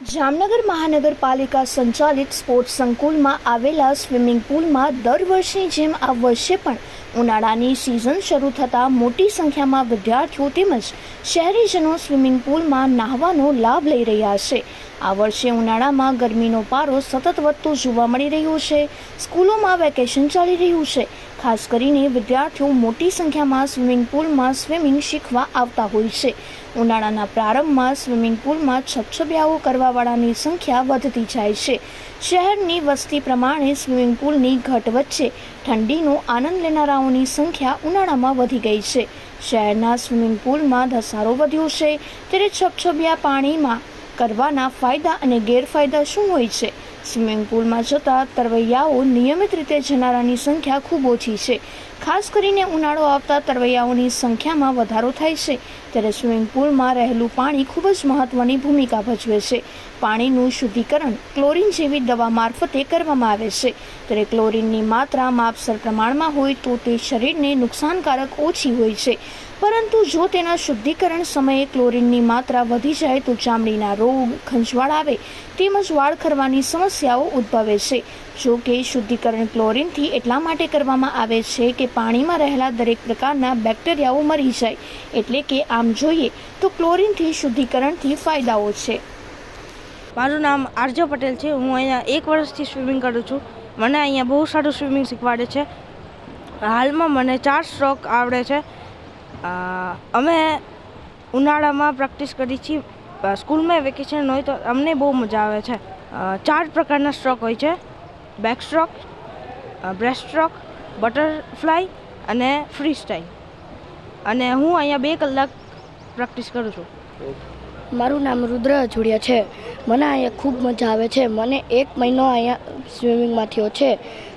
જામનગર મહાનગરપાલિકા સંચાલિત સ્પોર્ટ્સ સંકુલમાં આવેલા સ્વિમિંગ પુલમાં દર વર્ષની જેમ આ વર્ષે પણ ઉનાળાની સિઝન શરૂ થતાં મોટી સંખ્યામાં વિદ્યાર્થીઓ તેમજ શહેરીજનો સ્વિમિંગ પુલમાં નાહવાનો લાભ લઈ રહ્યા છે. આ વર્ષે ઉનાળામાં ગરમીનો પારો સતત વધતો જોવા મળી રહ્યો છે. સ્કૂલોમાં વેકેશન ચાલી રહ્યું છે. ખાસ કરીને વિદ્યાર્થીઓ મોટી સંખ્યામાં સ્વિમિંગ પુલમાં સ્વિમિંગ શીખવા આવતા હોય છે. ઉનાળાના પ્રારંભમાં સ્વિમિંગ પુલમાં છબછબિયાઓ કરવાવાળાની સંખ્યા વધતી જાય છે. શહેરની વસ્તી પ્રમાણે સ્વિમિંગ પુલની ઘટ વચ્ચે ઠંડીનો આનંદ લેનારાઓની સંખ્યા ઉનાળામાં વધી ગઈ છે. શહેરના સ્વિમિંગ પુલમાં ધસારો વધ્યો છે. ત્યારે છબછબિયા પાણીમાં કરવાના ફાયદા અને ગેરફાયદા શું હોય છે? સ્વિમિંગ પુલમાં જતા તરવૈયાઓ નિયમિત રીતે જનારાની સંખ્યા ખૂબ ઓછી છે. ખાસ કરીને ઉનાળો આવતા તરવૈયાઓની સંખ્યામાં વધારો થાય છે. ત્યારે સ્વિમિંગ પુલમાં રહેલું પાણી ખૂબ જ મહત્વની ભૂમિકા ભજવે છે. પાણીનું શુદ્ધિકરણ ક્લોરીન જેવી દવા મારફતે કરવામાં આવે છે. ત્યારે ક્લોરીનની માત્રા માપસર પ્રમાણમાં હોય તો તે શરીરને નુકસાનકારક ઓછી હોય છે. પરંતુ જો તેના શુદ્ધિકરણ સમયે ક્લોરીનની માત્રા વધી જાય તો ચામડીના રોગ, ખંજવાળ આવે તેમજ વાળ ખરવાની સમસ્યાઓ ઉદ્ભવે છે. જો કે શુદ્ધિકરણ ક્લોરીનથી એટલા માટે કરવામાં આવે છે કે પાણીમાં રહેલા દરેક પ્રકારના બેક્ટેરિયાઓ મરી જાય. એટલે કે આમ જોઈએ તો ક્લોરીનથી શુદ્ધિકરણથી ફાયદાઓ છે. મારું નામ આરજો પટેલ છે. હું અહીંયા એક વર્ષથી સ્વિમિંગ કરું છું. મને અહીંયા બહુ સારું સ્વિમિંગ શીખવાડે છે. હાલમાં મને ચાર સ્ટ્રોક આવડે છે. અમે ઉનાળામાં પ્રેક્ટિસ કરી છીએ સ્કૂલમાં વેકેશન હોય તો અમને બહુ મજા આવે છે. ચાર પ્રકારના સ્ટ્રોક હોય છે. Back stroke breast stroke, butterfly અને ફ્રી સ્ટાઇલ અને હું અહીંયા બે કલાક પ્રેક્ટિસ કરું છું. મારું નામ રુદ્ર અજુડિયા છે. મને અહીંયા ખૂબ મજા આવે છે. મને એક મહિનો અહીંયા સ્વિમિંગમાં થયો છે.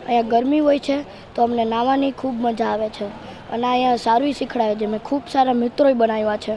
અહીંયા ગરમી હોય છે, તો અમને નાહવાની ખૂબ મજા આવે છે. અને અહીંયા સારું શીખડાવે છે. મેં ખૂબ સારા મિત્રોય બનાવ્યા છે.